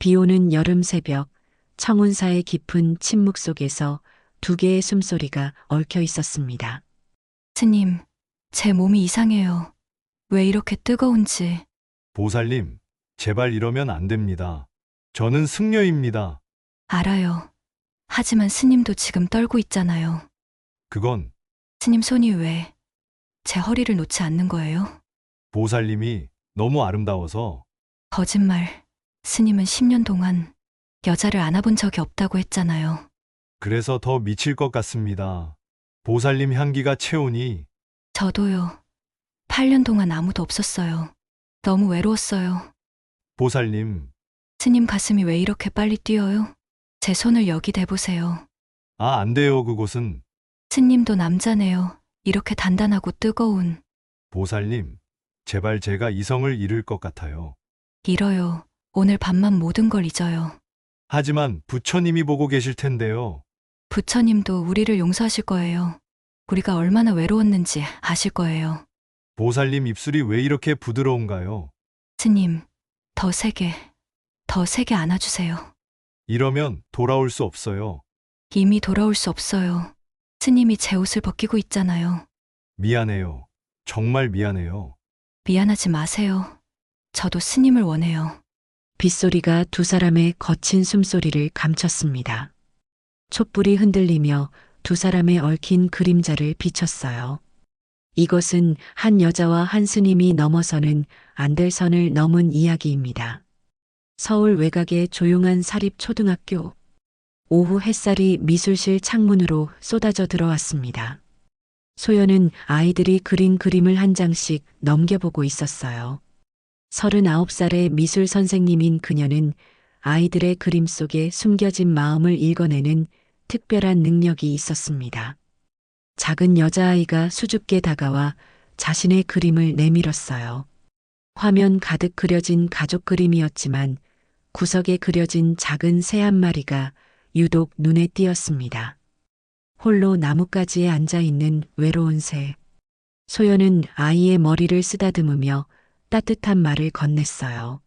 비 오는 여름 새벽, 청운사의 깊은 침묵 속에서 두 개의 숨소리가 얽혀 있었습니다. 스님, 제 몸이 이상해요. 왜 이렇게 뜨거운지. 보살님, 제발 이러면 안 됩니다. 저는 승려입니다. 알아요. 하지만 스님도 지금 떨고 있잖아요. 그건 스님 손이 왜 제 허리를 놓지 않는 거예요? 보살님이 너무 아름다워서 거짓말. 스님은 10년 동안 여자를 안아본 적이 없다고 했잖아요. 그래서 더 미칠 것 같습니다. 보살님 향기가 채우니 저도요. 8년 동안 아무도 없었어요. 너무 외로웠어요. 보살님, 스님 가슴이 왜 이렇게 빨리 뛰어요? 제 손을 여기 대보세요. 아, 안 돼요, 그곳은. 스님도 남자네요. 이렇게 단단하고 뜨거운. 보살님, 제발 제가 이성을 잃을 것 같아요. 잃어요. 오늘 밤만 모든 걸 잊어요. 하지만 부처님이 보고 계실 텐데요. 부처님도 우리를 용서하실 거예요. 우리가 얼마나 외로웠는지 아실 거예요. 보살님 입술이 왜 이렇게 부드러운가요? 스님, 더 세게, 더 세게 안아주세요. 이러면 돌아올 수 없어요. 이미 돌아올 수 없어요. 스님이 제 옷을 벗기고 있잖아요. 미안해요. 정말 미안해요. 미안하지 마세요. 저도 스님을 원해요. 빗소리가 두 사람의 거친 숨소리를 감췄습니다. 촛불이 흔들리며 두 사람의 얽힌 그림자를 비췄어요. 이것은 한 여자와 한 스님이 넘어서는 안 될 선을 넘은 이야기입니다. 서울 외곽의 조용한 사립 초등학교. 오후 햇살이 미술실 창문으로 쏟아져 들어왔습니다. 소연은 아이들이 그린 그림을 한 장씩 넘겨보고 있었어요. 39살의 미술 선생님인 그녀는 아이들의 그림 속에 숨겨진 마음을 읽어내는 특별한 능력이 있었습니다. 작은 여자아이가 수줍게 다가와 자신의 그림을 내밀었어요. 화면 가득 그려진 가족 그림이었지만 구석에 그려진 작은 새 한 마리가 유독 눈에 띄었습니다. 홀로 나뭇가지에 앉아 있는 외로운 새. 소연은 아이의 머리를 쓰다듬으며 따뜻한 말을 건넸어요.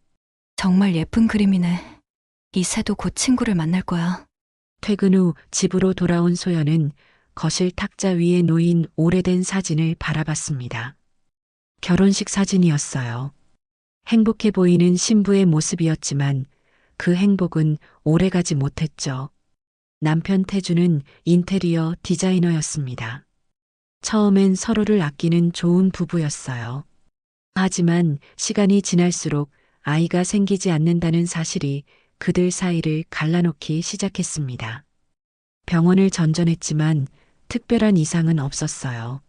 정말 예쁜 그림이네. 이 새도 곧 친구를 만날 거야. 퇴근 후 집으로 돌아온 소연은 거실 탁자 위에 놓인 오래된 사진을 바라봤습니다. 결혼식 사진이었어요. 행복해 보이는 신부의 모습이었지만 그 행복은 오래가지 못했죠. 남편 태주는 인테리어 디자이너였습니다. 처음엔 서로를 아끼는 좋은 부부였어요. 하지만 시간이 지날수록 아이가 생기지 않는다는 사실이 그들 사이를 갈라놓기 시작했습니다. 병원을 전전했지만 특별한 이상은 없었어요.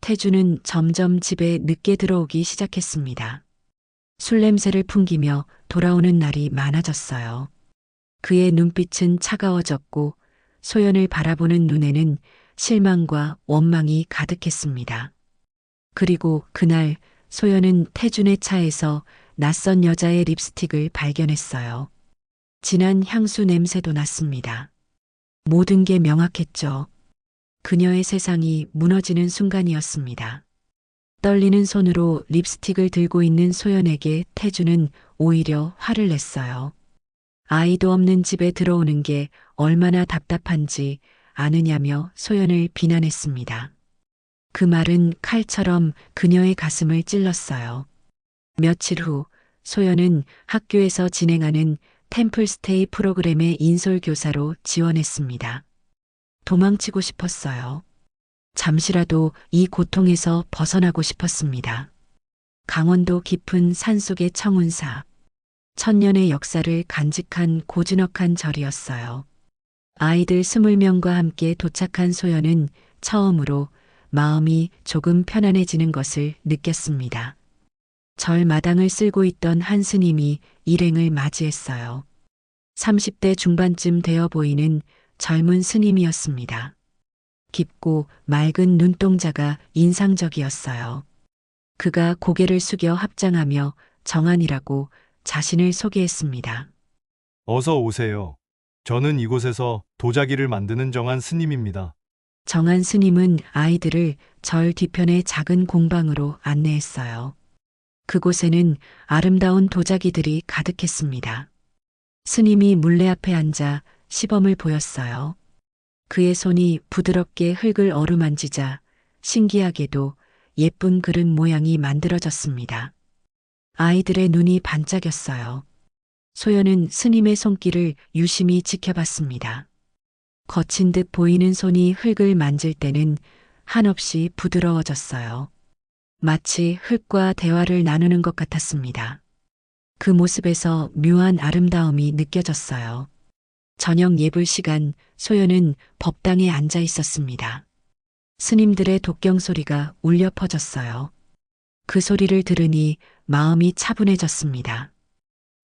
태주는 점점 집에 늦게 들어오기 시작했습니다. 술 냄새를 풍기며 돌아오는 날이 많아졌어요. 그의 눈빛은 차가워졌고 소연을 바라보는 눈에는 실망과 원망이 가득했습니다. 그리고 그날 소연은 태준의 차에서 낯선 여자의 립스틱을 발견했어요. 진한 향수 냄새도 났습니다. 모든 게 명확했죠. 그녀의 세상이 무너지는 순간이었습니다. 떨리는 손으로 립스틱을 들고 있는 소연에게 태주는 오히려 화를 냈어요. 아이도 없는 집에 들어오는 게 얼마나 답답한지 아느냐며 소연을 비난했습니다. 그 말은 칼처럼 그녀의 가슴을 찔렀어요. 며칠 후 소연은 학교에서 진행하는 템플스테이 프로그램의 인솔 교사로 지원했습니다. 도망치고 싶었어요. 잠시라도 이 고통에서 벗어나고 싶었습니다. 강원도 깊은 산속의 청운사. 천년의 역사를 간직한 고즈넉한 절이었어요. 아이들 스물 명과 함께 도착한 소연은 처음으로 마음이 조금 편안해지는 것을 느꼈습니다. 절 마당을 쓸고 있던 한 스님이 일행을 맞이했어요. 30대 중반쯤 되어 보이는 젊은 스님이었습니다. 깊고 맑은 눈동자가 인상적이었어요. 그가 고개를 숙여 합장하며 정한이라고 자신을 소개했습니다. 어서 오세요. 저는 이곳에서 도자기를 만드는 정한 스님입니다. 정한 스님은 아이들을 절 뒤편의 작은 공방으로 안내했어요. 그곳에는 아름다운 도자기들이 가득했습니다. 스님이 물레 앞에 앉아 시범을 보였어요. 그의 손이 부드럽게 흙을 어루만지자 신기하게도 예쁜 그릇 모양이 만들어졌습니다. 아이들의 눈이 반짝였어요. 소연은 스님의 손길을 유심히 지켜봤습니다. 거친 듯 보이는 손이 흙을 만질 때는 한없이 부드러워졌어요. 마치 흙과 대화를 나누는 것 같았습니다. 그 모습에서 묘한 아름다움이 느껴졌어요. 저녁 예불 시간 소연은 법당에 앉아 있었습니다. 스님들의 독경 소리가 울려 퍼졌어요. 그 소리를 들으니 마음이 차분해졌습니다.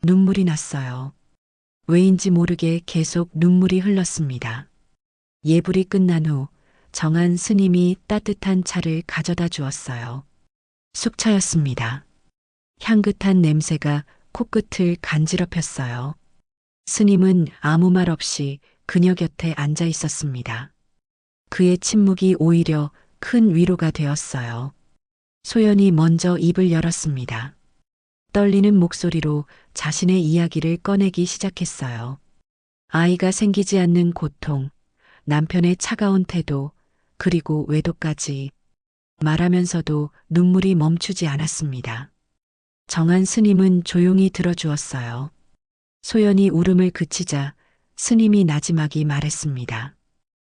눈물이 났어요. 왜인지 모르게 계속 눈물이 흘렀습니다. 예불이 끝난 후 정한 스님이 따뜻한 차를 가져다 주었어요. 숙차였습니다. 향긋한 냄새가 코끝을 간지럽혔어요. 스님은 아무 말 없이 그녀 곁에 앉아 있었습니다. 그의 침묵이 오히려 큰 위로가 되었어요. 소연이 먼저 입을 열었습니다. 떨리는 목소리로 자신의 이야기를 꺼내기 시작했어요. 아이가 생기지 않는 고통, 남편의 차가운 태도, 그리고 외도까지 말하면서도 눈물이 멈추지 않았습니다. 정한 스님은 조용히 들어주었어요. 소연이 울음을 그치자 스님이 나지막이 말했습니다.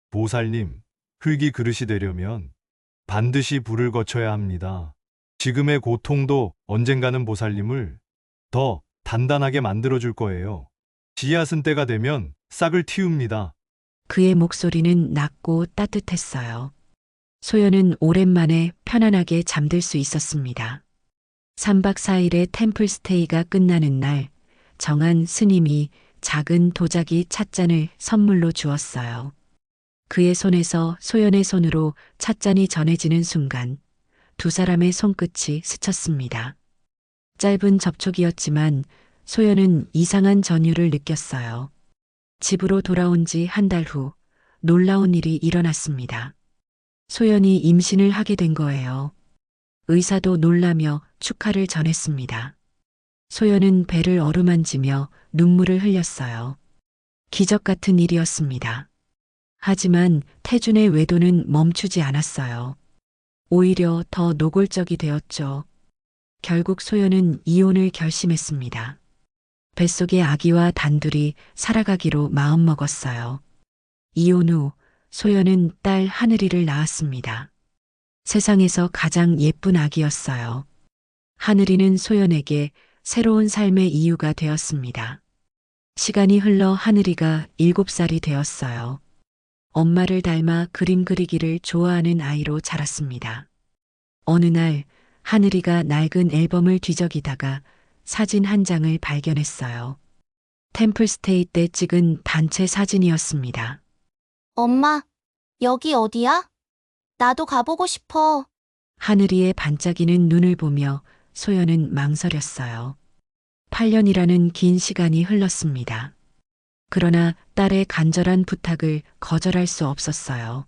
보살님, 흙이 그릇이 되려면 반드시 불을 거쳐야 합니다. 지금의 고통도 언젠가는 보살님을 더 단단하게 만들어줄 거예요. 씨앗은 때가 되면 싹을 틔웁니다. 그의 목소리는 낮고 따뜻했어요. 소연은 오랜만에 편안하게 잠들 수 있었습니다. 3박 4일의 템플 스테이가 끝나는 날, 정한 스님이 작은 도자기 찻잔을 선물로 주었어요. 그의 손에서 소연의 손으로 찻잔이 전해지는 순간 두 사람의 손끝이 스쳤습니다. 짧은 접촉이었지만 소연은 이상한 전율을 느꼈어요. 집으로 돌아온 지 한 달 후 놀라운 일이 일어났습니다. 소연이 임신을 하게 된 거예요. 의사도 놀라며 축하를 전했습니다. 소연은 배를 어루만지며 눈물을 흘렸어요. 기적 같은 일이었습니다. 하지만 태준의 외도는 멈추지 않았어요. 오히려 더 노골적이 되었죠. 결국 소연은 이혼을 결심했습니다. 뱃속의 아기와 단둘이 살아가기로 마음먹었어요. 이혼 후 소연은 딸 하늘이를 낳았습니다. 세상에서 가장 예쁜 아기였어요. 하늘이는 소연에게 새로운 삶의 이유가 되었습니다. 시간이 흘러 하늘이가 일곱 살이 되었어요. 엄마를 닮아 그림 그리기를 좋아하는 아이로 자랐습니다. 어느 날 하늘이가 낡은 앨범을 뒤적이다가 사진 한 장을 발견했어요. 템플스테이 때 찍은 단체 사진이었습니다. 엄마, 여기 어디야? 나도 가보고 싶어. 하늘이의 반짝이는 눈을 보며 소연은 망설였어요. 8년이라는 긴 시간이 흘렀습니다. 그러나 딸의 간절한 부탁을 거절할 수 없었어요.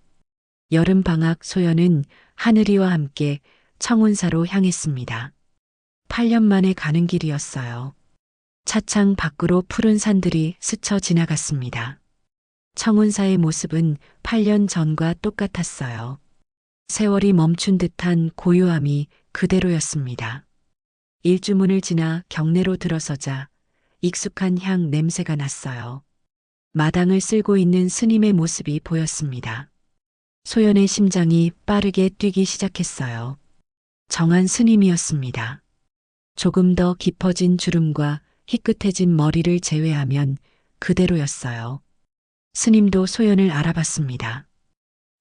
여름 방학 소연은 하늘이와 함께 청운사로 향했습니다. 8년 만에 가는 길이었어요. 차창 밖으로 푸른 산들이 스쳐 지나갔습니다. 청운사의 모습은 8년 전과 똑같았어요. 세월이 멈춘 듯한 고요함이 그대로였습니다. 일주문을 지나 경내로 들어서자 익숙한 향 냄새가 났어요. 마당을 쓸고 있는 스님의 모습이 보였습니다. 소연의 심장이 빠르게 뛰기 시작했어요. 정한 스님이었습니다. 조금 더 깊어진 주름과 희끗해진 머리를 제외하면 그대로였어요. 스님도 소연을 알아봤습니다.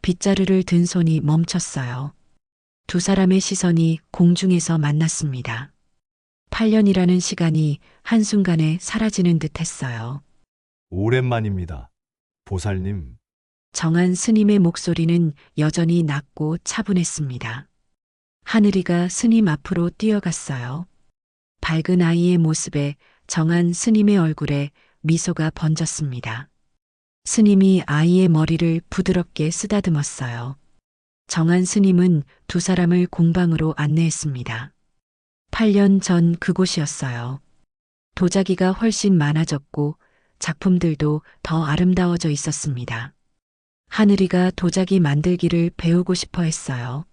빗자루를 든 손이 멈췄어요. 두 사람의 시선이 공중에서 만났습니다. 8년이라는 시간이 한순간에 사라지는 듯 했어요. 오랜만입니다. 보살님, 정한 스님의 목소리는 여전히 낮고 차분했습니다. 하늘이가 스님 앞으로 뛰어갔어요. 밝은 아이의 모습에 정한 스님의 얼굴에 미소가 번졌습니다. 스님이 아이의 머리를 부드럽게 쓰다듬었어요. 정한 스님은 두 사람을 공방으로 안내했습니다. 8년 전 그곳이었어요. 도자기가 훨씬 많아졌고 작품들도 더 아름다워져 있었습니다. 하늘이가 도자기 만들기를 배우고 싶어 했어요.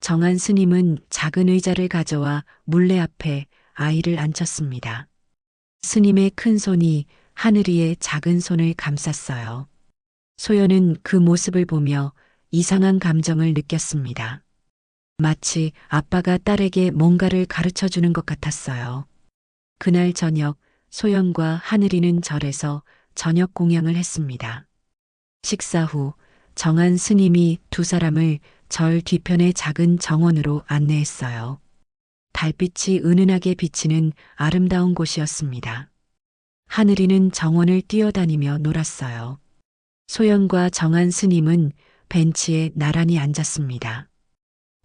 정한 스님은 작은 의자를 가져와 물레 앞에 아이를 앉혔습니다. 스님의 큰 손이 하늘이의 작은 손을 감쌌어요. 소연은 그 모습을 보며 이상한 감정을 느꼈습니다. 마치 아빠가 딸에게 뭔가를 가르쳐 주는 것 같았어요. 그날 저녁 소연과 하늘이는 절에서 저녁 공양을 했습니다. 식사 후 정한 스님이 두 사람을 절 뒤편의 작은 정원으로 안내했어요. 달빛이 은은하게 비치는 아름다운 곳이었습니다. 하늘이는 정원을 뛰어다니며 놀았어요. 소연과 정한 스님은 벤치에 나란히 앉았습니다.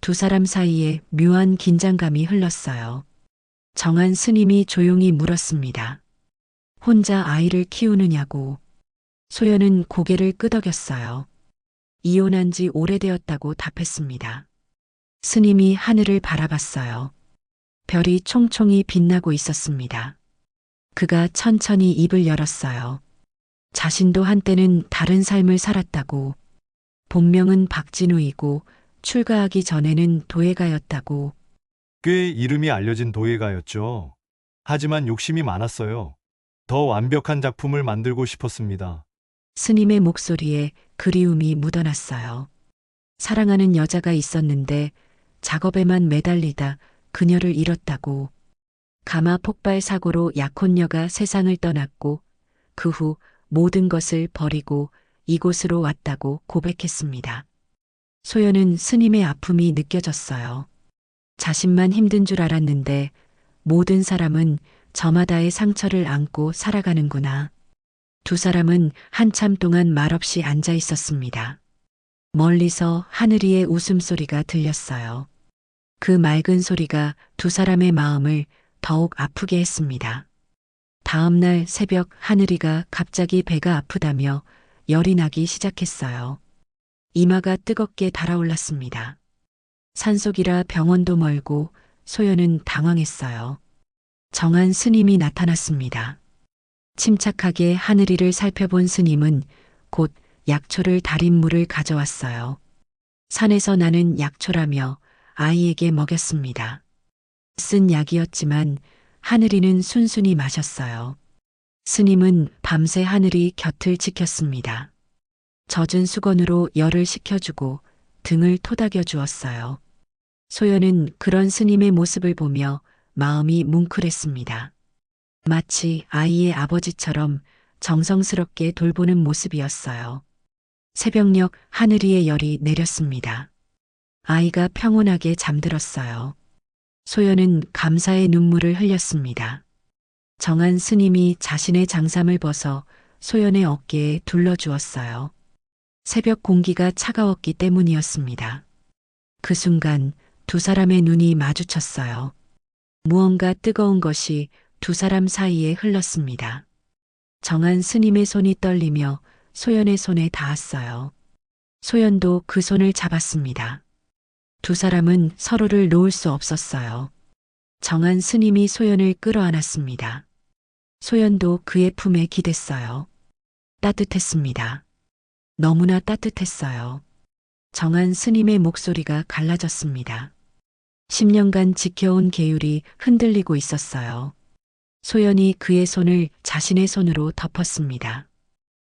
두 사람 사이에 묘한 긴장감이 흘렀어요. 정한 스님이 조용히 물었습니다. 혼자 아이를 키우느냐고. 소연은 고개를 끄덕였어요. 이혼한 지 오래되었다고 답했습니다. 스님이 하늘을 바라봤어요. 별이 총총히 빛나고 있었습니다. 그가 천천히 입을 열었어요. 자신도 한때는 다른 삶을 살았다고. 본명은 박진우이고 출가하기 전에는 도예가였다고. 꽤 이름이 알려진 도예가였죠. 하지만 욕심이 많았어요. 더 완벽한 작품을 만들고 싶었습니다. 스님의 목소리에 그리움이 묻어났어요. 사랑하는 여자가 있었는데 작업에만 매달리다 그녀를 잃었다고. 가마 폭발 사고로 약혼녀가 세상을 떠났고 그 후 모든 것을 버리고 이곳으로 왔다고 고백했습니다. 소연은 스님의 아픔이 느껴졌어요. 자신만 힘든 줄 알았는데 모든 사람은 저마다의 상처를 안고 살아가는구나. 두 사람은 한참 동안 말없이 앉아 있었습니다. 멀리서 하늘이의 웃음소리가 들렸어요. 그 맑은 소리가 두 사람의 마음을 더욱 아프게 했습니다. 다음 날 새벽 하늘이가 갑자기 배가 아프다며 열이 나기 시작했어요. 이마가 뜨겁게 달아올랐습니다. 산속이라 병원도 멀고 소연은 당황했어요. 정한 스님이 나타났습니다. 침착하게 하늘이를 살펴본 스님은 곧 약초를 달인 물을 가져왔어요. 산에서 나는 약초라며 아이에게 먹였습니다. 쓴 약이었지만 하늘이는 순순히 마셨어요. 스님은 밤새 하늘이 곁을 지켰습니다. 젖은 수건으로 열을 식혀주고 등을 토닥여 주었어요. 소연은 그런 스님의 모습을 보며 마음이 뭉클했습니다. 마치 아이의 아버지처럼 정성스럽게 돌보는 모습이었어요. 새벽녘 하늘이의 열이 내렸습니다. 아이가 평온하게 잠들었어요. 소연은 감사의 눈물을 흘렸습니다. 정한 스님이 자신의 장삼을 벗어 소연의 어깨에 둘러주었어요. 새벽 공기가 차가웠기 때문이었습니다. 그 순간 두 사람의 눈이 마주쳤어요. 무언가 뜨거운 것이 두 사람 사이에 흘렀습니다. 정한 스님의 손이 떨리며 소연의 손에 닿았어요. 소연도 그 손을 잡았습니다. 두 사람은 서로를 놓을 수 없었어요. 정한 스님이 소연을 끌어안았습니다. 소연도 그의 품에 기댔어요. 따뜻했습니다. 너무나 따뜻했어요. 정한 스님의 목소리가 갈라졌습니다. 10년간 지켜온 계율이 흔들리고 있었어요. 소연이 그의 손을 자신의 손으로 덮었습니다.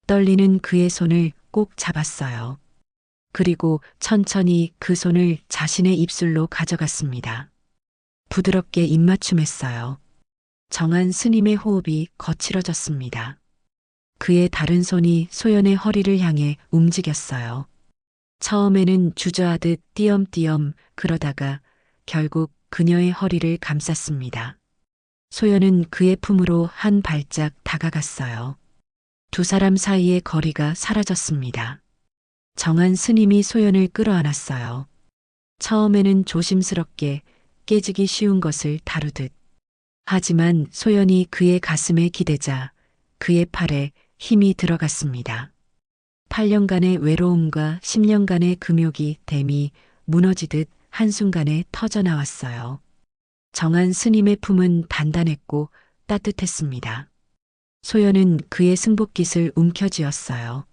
떨리는 그의 손을 꼭 잡았어요. 그리고 천천히 그 손을 자신의 입술로 가져갔습니다. 부드럽게 입맞춤했어요. 정한 스님의 호흡이 거칠어졌습니다. 그의 다른 손이 소연의 허리를 향해 움직였어요. 처음에는 주저하듯 띄엄띄엄 그러다가 결국 그녀의 허리를 감쌌습니다. 소연은 그의 품으로 한 발짝 다가갔어요. 두 사람 사이의 거리가 사라졌습니다. 정한 스님이 소연을 끌어안았어요. 처음에는 조심스럽게 깨지기 쉬운 것을 다루듯. 하지만 소연이 그의 가슴에 기대자 그의 팔에 힘이 들어갔습니다. 8년간의 외로움과 10년간의 금욕이 댐이 무너지듯 한순간에 터져나왔어요. 정한 스님의 품은 단단했고 따뜻했습니다. 소연은 그의 승복깃을 움켜쥐었어요.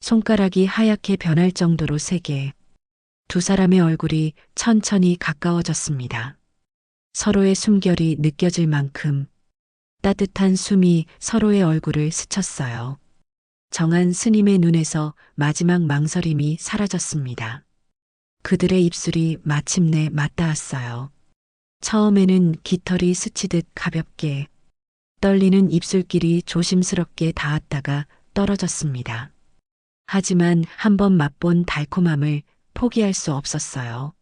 손가락이 하얗게 변할 정도로 세게 두 사람의 얼굴이 천천히 가까워졌습니다. 서로의 숨결이 느껴질 만큼 따뜻한 숨이 서로의 얼굴을 스쳤어요. 정한 스님의 눈에서 마지막 망설임이 사라졌습니다. 그들의 입술이 마침내 맞닿았어요. 처음에는 깃털이 스치듯 가볍게 떨리는 입술길이 조심스럽게 닿았다가 떨어졌습니다. 하지만 한번 맛본 달콤함을 포기할 수 없었어요.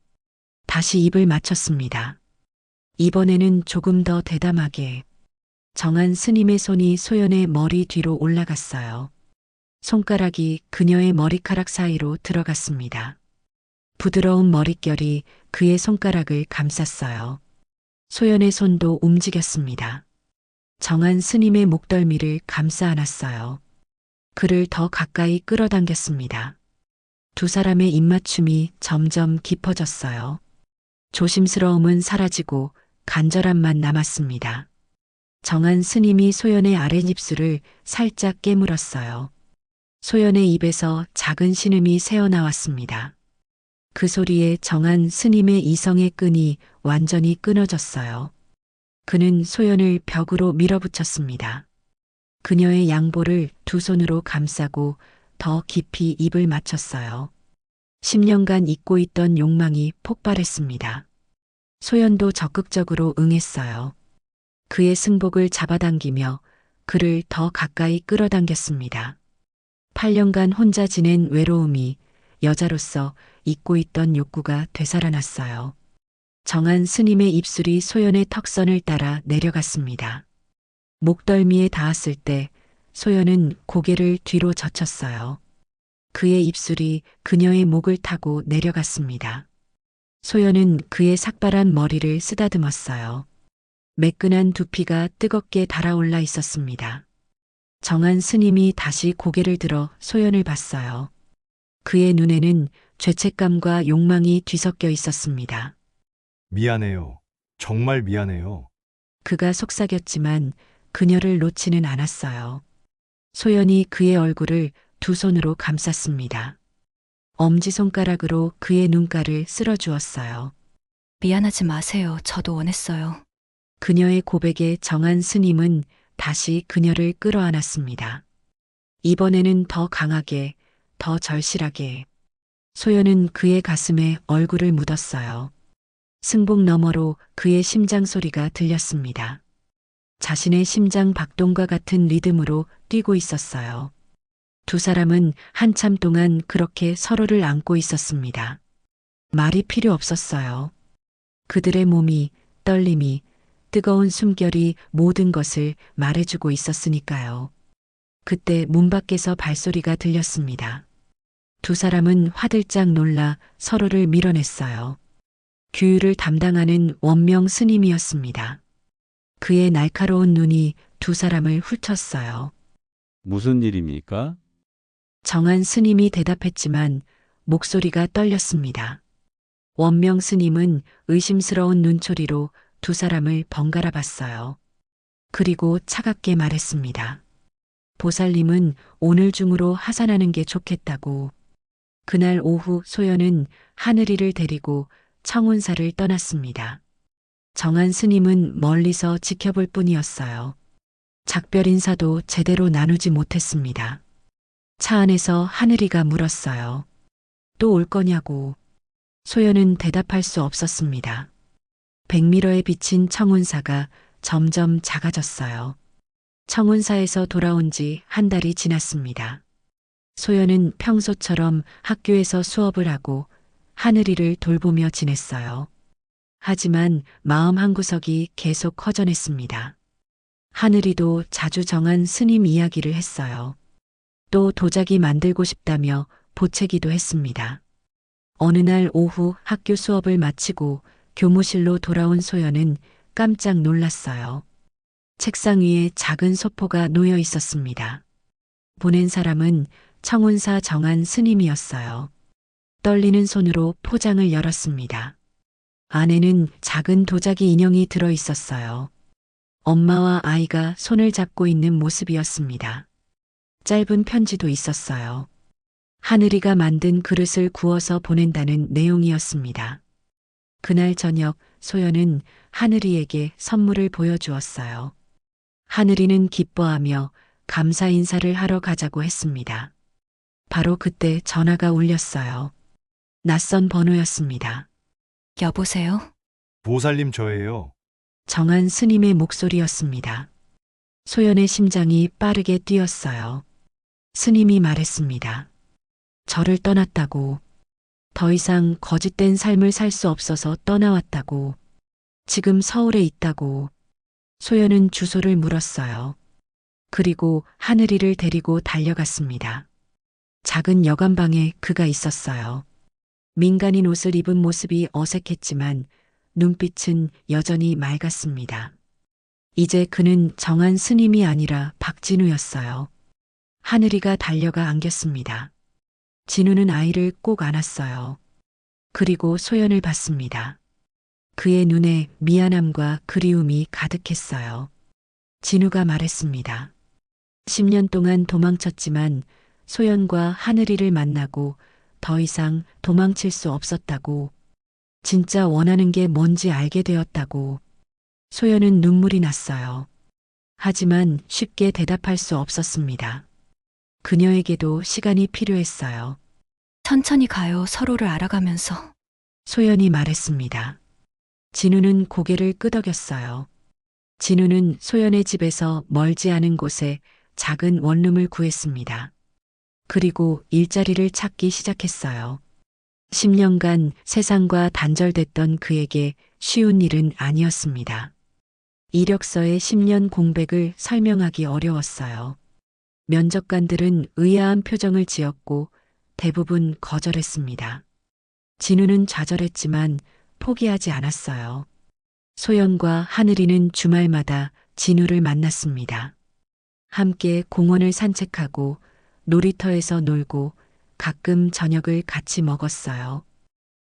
다시 입을 맞췄습니다. 이번에는 조금 더 대담하게 정한 스님의 손이 소연의 머리 뒤로 올라갔어요. 손가락이 그녀의 머리카락 사이로 들어갔습니다. 부드러운 머릿결이 그의 손가락을 감쌌어요. 소연의 손도 움직였습니다. 정한 스님의 목덜미를 감싸 안았어요. 그를 더 가까이 끌어당겼습니다. 두 사람의 입맞춤이 점점 깊어졌어요. 조심스러움은 사라지고 간절함만 남았습니다. 정한 스님이 소연의 아랫입술을 살짝 깨물었어요. 소연의 입에서 작은 신음이 새어나왔습니다. 그 소리에 정한 스님의 이성의 끈이 완전히 끊어졌어요. 그는 소연을 벽으로 밀어붙였습니다. 그녀의 양보를 두 손으로 감싸고 더 깊이 입을 맞췄어요. 10년간 잊고 있던 욕망이 폭발했습니다. 소연도 적극적으로 응했어요. 그의 승복을 잡아당기며 그를 더 가까이 끌어당겼습니다. 8년간 혼자 지낸 외로움이 여자로서 잊고 있던 욕구가 되살아났어요. 정한 스님의 입술이 소연의 턱선을 따라 내려갔습니다. 목덜미에 닿았을 때 소연은 고개를 뒤로 젖혔어요. 그의 입술이 그녀의 목을 타고 내려갔습니다. 소연은 그의 삭발한 머리를 쓰다듬었어요. 매끈한 두피가 뜨겁게 달아올라 있었습니다. 정한 스님이 다시 고개를 들어 소연을 봤어요. 그의 눈에는 죄책감과 욕망이 뒤섞여 있었습니다. 미안해요. 정말 미안해요. 그가 속삭였지만 그녀를 놓지는 않았어요. 소연이 그의 얼굴을 두 손으로 감쌌습니다. 엄지손가락으로 그의 눈가를 쓸어주었어요. 미안하지 마세요. 저도 원했어요. 그녀의 고백에 정한 스님은 다시 그녀를 끌어안았습니다. 이번에는 더 강하게, 더 절실하게. 소연은 그의 가슴에 얼굴을 묻었어요. 승복 너머로 그의 심장 소리가 들렸습니다. 자신의 심장 박동과 같은 리듬으로 뛰고 있었어요. 두 사람은 한참 동안 그렇게 서로를 안고 있었습니다. 말이 필요 없었어요. 그들의 몸이, 떨림이, 뜨거운 숨결이 모든 것을 말해주고 있었으니까요. 그때 문 밖에서 발소리가 들렸습니다. 두 사람은 화들짝 놀라 서로를 밀어냈어요. 규율을 담당하는 원명 스님이었습니다. 그의 날카로운 눈이 두 사람을 훑었어요. 무슨 일입니까? 정한 스님이 대답했지만 목소리가 떨렸습니다. 원명 스님은 의심스러운 눈초리로 두 사람을 번갈아 봤어요. 그리고 차갑게 말했습니다. 보살님은 오늘 중으로 하산하는 게 좋겠다고. 그날 오후 소연은 하늘이를 데리고 청운사를 떠났습니다. 정한 스님은 멀리서 지켜볼 뿐이었어요. 작별 인사도 제대로 나누지 못했습니다. 차 안에서 하늘이가 물었어요. 또 올 거냐고. 소연은 대답할 수 없었습니다. 백미러에 비친 청운사가 점점 작아졌어요. 청운사에서 돌아온 지 한 달이 지났습니다. 소연은 평소처럼 학교에서 수업을 하고 하늘이를 돌보며 지냈어요. 하지만 마음 한구석이 계속 허전했습니다. 하늘이도 자주 정한 스님 이야기를 했어요. 또 도자기 만들고 싶다며 보채기도 했습니다. 어느 날 오후 학교 수업을 마치고 교무실로 돌아온 소연은 깜짝 놀랐어요. 책상 위에 작은 소포가 놓여 있었습니다. 보낸 사람은 청운사 정한 스님이었어요. 떨리는 손으로 포장을 열었습니다. 안에는 작은 도자기 인형이 들어 있었어요. 엄마와 아이가 손을 잡고 있는 모습이었습니다. 짧은 편지도 있었어요. 하늘이가 만든 그릇을 구워서 보낸다는 내용이었습니다. 그날 저녁 소연은 하늘이에게 선물을 보여주었어요. 하늘이는 기뻐하며 감사 인사를 하러 가자고 했습니다. 바로 그때 전화가 울렸어요. 낯선 번호였습니다. 여보세요? 보살님 저예요. 정한 스님의 목소리였습니다. 소연의 심장이 빠르게 뛰었어요. 스님이 말했습니다. 저를 떠났다고. 더 이상 거짓된 삶을 살 수 없어서 떠나왔다고. 지금 서울에 있다고. 소연은 주소를 물었어요. 그리고 하늘이를 데리고 달려갔습니다. 작은 여관방에 그가 있었어요. 민간인 옷을 입은 모습이 어색했지만 눈빛은 여전히 맑았습니다. 이제 그는 정한 스님이 아니라 박진우였어요. 하늘이가 달려가 안겼습니다. 진우는 아이를 꼭 안았어요. 그리고 소연을 봤습니다. 그의 눈에 미안함과 그리움이 가득했어요. 진우가 말했습니다. 10년 동안 도망쳤지만 소연과 하늘이를 만나고 더 이상 도망칠 수 없었다고 진짜 원하는 게 뭔지 알게 되었다고. 소연은 눈물이 났어요. 하지만 쉽게 대답할 수 없었습니다. 그녀에게도 시간이 필요했어요. 천천히 가요. 서로를 알아가면서. 소연이 말했습니다. 진우는 고개를 끄덕였어요. 진우는 소연의 집에서 멀지 않은 곳에 작은 원룸을 구했습니다. 그리고 일자리를 찾기 시작했어요. 10년간 세상과 단절됐던 그에게 쉬운 일은 아니었습니다. 이력서에 10년 공백을 설명하기 어려웠어요. 면접관들은 의아한 표정을 지었고 대부분 거절했습니다. 진우는 좌절했지만 포기하지 않았어요. 소연과 하늘이는 주말마다 진우를 만났습니다. 함께 공원을 산책하고 놀이터에서 놀고 가끔 저녁을 같이 먹었어요.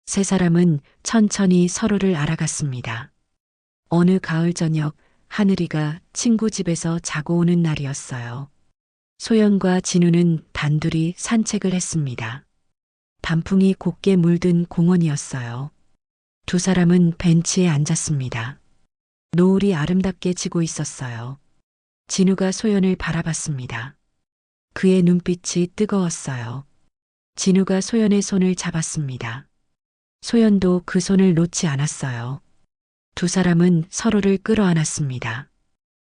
세 사람은 천천히 서로를 알아갔습니다. 어느 가을 저녁 하늘이가 친구 집에서 자고 오는 날이었어요. 소연과 진우는 단둘이 산책을 했습니다. 단풍이 곱게 물든 공원이었어요. 두 사람은 벤치에 앉았습니다. 노을이 아름답게 지고 있었어요. 진우가 소연을 바라봤습니다. 그의 눈빛이 뜨거웠어요. 진우가 소연의 손을 잡았습니다. 소연도 그 손을 놓지 않았어요. 두 사람은 서로를 끌어안았습니다.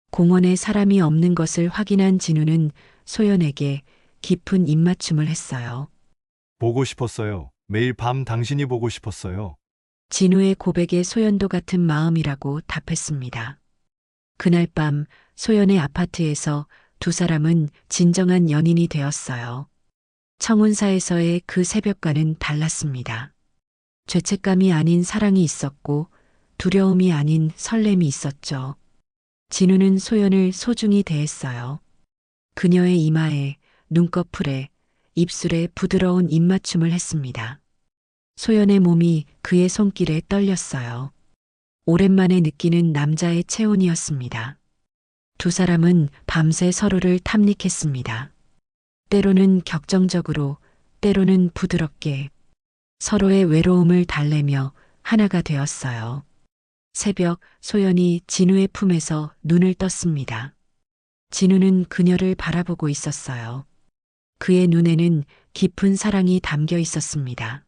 공원에 사람이 없는 것을 확인한 진우는 소연에게 깊은 입맞춤을 했어요. 보고 싶었어요. 매일 밤 당신이 보고 싶었어요. 진우의 고백에 소연도 같은 마음이라고 답했습니다. 그날 밤 소연의 아파트에서 두 사람은 진정한 연인이 되었어요. 청운사에서의 그 새벽과는 달랐습니다. 죄책감이 아닌 사랑이 있었고 두려움이 아닌 설렘이 있었죠. 진우는 소연을 소중히 대했어요. 그녀의 이마에, 눈꺼풀에, 입술에 부드러운 입맞춤을 했습니다. 소연의 몸이 그의 손길에 떨렸어요. 오랜만에 느끼는 남자의 체온이었습니다. 두 사람은 밤새 서로를 탐닉했습니다. 때로는 격정적으로, 때로는 부드럽게 서로의 외로움을 달래며 하나가 되었어요. 새벽 소연이 진우의 품에서 눈을 떴습니다. 진우는 그녀를 바라보고 있었어요. 그의 눈에는 깊은 사랑이 담겨 있었습니다.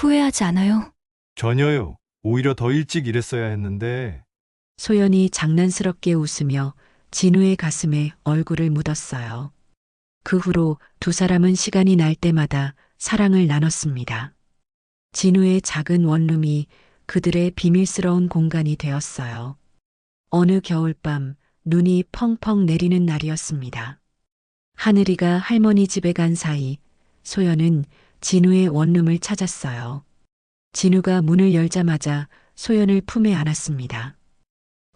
후회하지 않아요? 전혀요. 오히려 더 일찍 일했어야 했는데 소연이 장난스럽게 웃으며 진우의 가슴에 얼굴을 묻었어요. 그 후로 두 사람은 시간이 날 때마다 사랑을 나눴습니다. 진우의 작은 원룸이 그들의 비밀스러운 공간이 되었어요. 어느 겨울밤 눈이 펑펑 내리는 날이었습니다. 하늘이가 할머니 집에 간 사이 소연은 진우의 원룸을 찾았어요. 진우가 문을 열자마자 소연을 품에 안았습니다.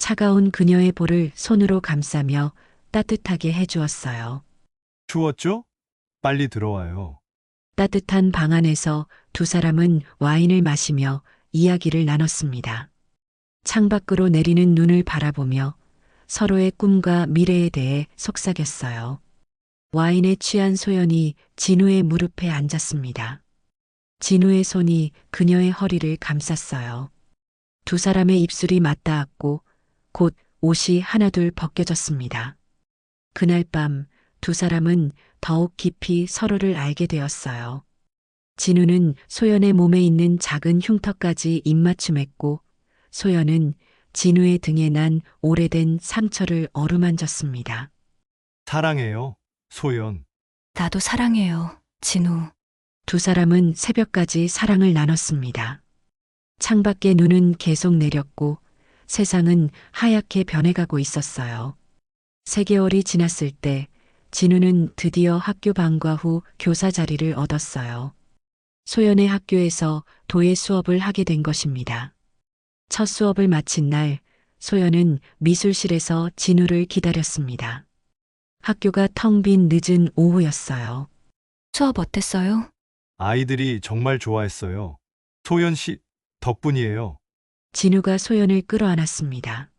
차가운 그녀의 볼을 손으로 감싸며 따뜻하게 해주었어요. 추웠죠? 빨리 들어와요. 따뜻한 방 안에서 두 사람은 와인을 마시며 이야기를 나눴습니다. 창밖으로 내리는 눈을 바라보며 서로의 꿈과 미래에 대해 속삭였어요. 와인에 취한 소연이 진우의 무릎에 앉았습니다. 진우의 손이 그녀의 허리를 감쌌어요. 두 사람의 입술이 맞닿았고 곧 옷이 하나둘 벗겨졌습니다. 그날 밤 두 사람은 더욱 깊이 서로를 알게 되었어요. 진우는 소연의 몸에 있는 작은 흉터까지 입맞춤했고 소연은 진우의 등에 난 오래된 상처를 어루만졌습니다. 사랑해요, 소연. 나도 사랑해요, 진우. 두 사람은 새벽까지 사랑을 나눴습니다. 창밖에 눈은 계속 내렸고 세상은 하얗게 변해가고 있었어요. 세 개월이 지났을 때 진우는 드디어 학교 방과 후 교사 자리를 얻었어요. 소연의 학교에서 도예 수업을 하게 된 것입니다. 첫 수업을 마친 날 소연은 미술실에서 진우를 기다렸습니다. 학교가 텅 빈 늦은 오후였어요. 수업 어땠어요? 아이들이 정말 좋아했어요. 소연 씨 덕분이에요. 진우가 소연을 끌어안았습니다.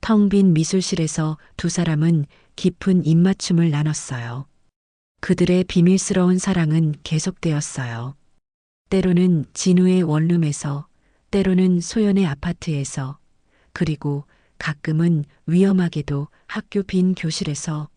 텅 빈 미술실에서 두 사람은 깊은 입맞춤을 나눴어요. 그들의 비밀스러운 사랑은 계속되었어요. 때로는 진우의 원룸에서, 때로는 소연의 아파트에서, 그리고 가끔은 위험하게도 학교 빈 교실에서